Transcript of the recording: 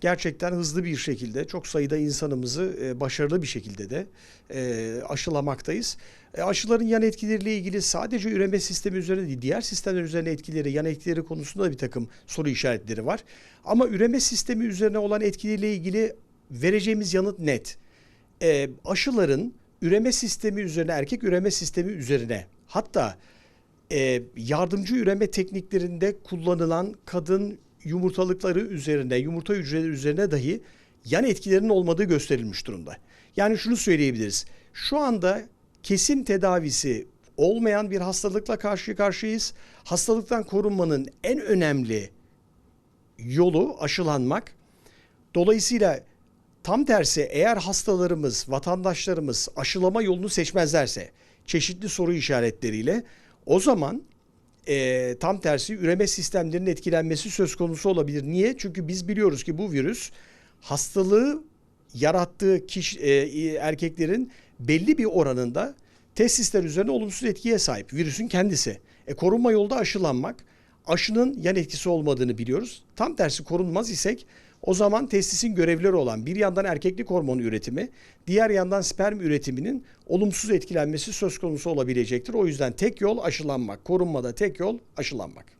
gerçekten hızlı bir şekilde çok sayıda insanımızı e, başarılı bir şekilde de e, aşılamaktayız. E, aşıların yan etkileriyle ilgili sadece üreme sistemi üzerine değil, diğer sistemler üzerine etkileri, yan etkileri konusunda da bir takım soru işaretleri var. Ama üreme sistemi üzerine olan etkileriyle ilgili vereceğimiz yanıt net. E, aşıların üreme sistemi üzerine, erkek üreme sistemi üzerine hatta e, yardımcı üreme tekniklerinde kullanılan kadın yumurtalıkları üzerine, yumurta hücreleri üzerine dahi yan etkilerinin olmadığı gösterilmiş durumda. Yani şunu söyleyebiliriz. Şu anda kesin tedavisi olmayan bir hastalıkla karşı karşıyayız. Hastalıktan korunmanın en önemli yolu aşılanmak. Dolayısıyla tam tersi eğer hastalarımız, vatandaşlarımız aşılama yolunu seçmezlerse çeşitli soru işaretleriyle o zaman e, tam tersi üreme sistemlerinin etkilenmesi söz konusu olabilir. Niye? Çünkü biz biliyoruz ki bu virüs hastalığı yarattığı kişi, e, erkeklerin belli bir oranında testisler üzerine olumsuz etkiye sahip. Virüsün kendisi. E, korunma yolda aşılanmak. Aşının yan etkisi olmadığını biliyoruz. Tam tersi korunmaz isek o zaman testisin görevleri olan bir yandan erkeklik hormonu üretimi, diğer yandan sperm üretiminin olumsuz etkilenmesi söz konusu olabilecektir. O yüzden tek yol aşılanmak. Korunmada tek yol aşılanmak.